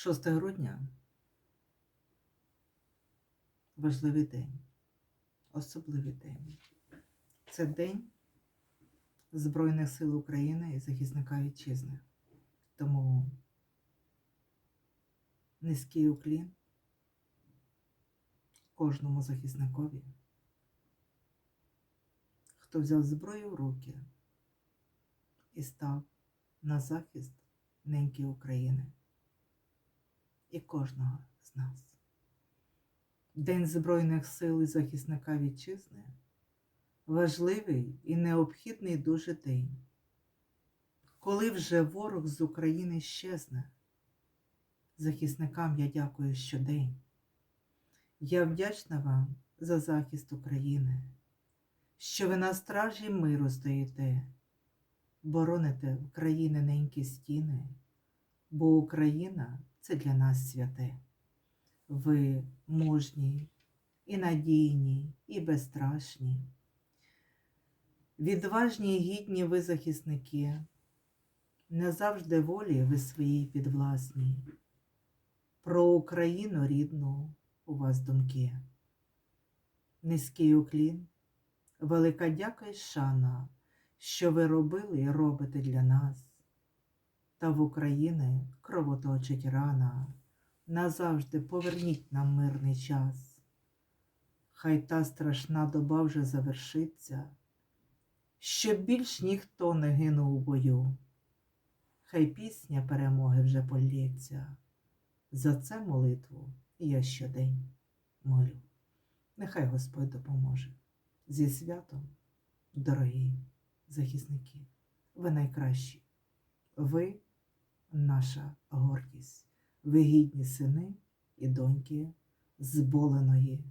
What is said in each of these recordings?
6 грудня важливий день, особливий день. Це День Збройних сил України і захисника вітчизни. Тому низький уклін кожному захисникові, хто взяв зброю в руки і став на захист неньки України і кожного з нас. День Збройних сил і захисника вітчизни важливий і необхідний дуже день, коли вже ворог з України щезне. Захисникам я дякую щодень. Я вдячна вам за захист України, що ви на стражі миру стоїте, бороните в країни ненькі стіни, бо Україна це для нас святе. Ви мужні, і надійні, і безстрашні. Відважні і гідні ви захисники, не завжди волі ви своїй підвласні. Про Україну рідну у вас думки. Низький уклін, велика дяка й шана, що ви робили і робите для нас. Та в Україні кровоточить рана. Назавжди поверніть нам мирний час. Хай та страшна доба вже завершиться, щоб більш ніхто не гинув у бою. Хай пісня перемоги вже полється. За це молитву я щодень молю. Нехай Господь допоможе. Зі святом, дорогі захисники, ви найкращі. Ви наша гордість. вигідні сини і доньки зболеної,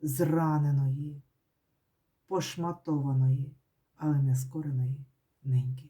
зраненої, пошматованої, але не скореної неньки.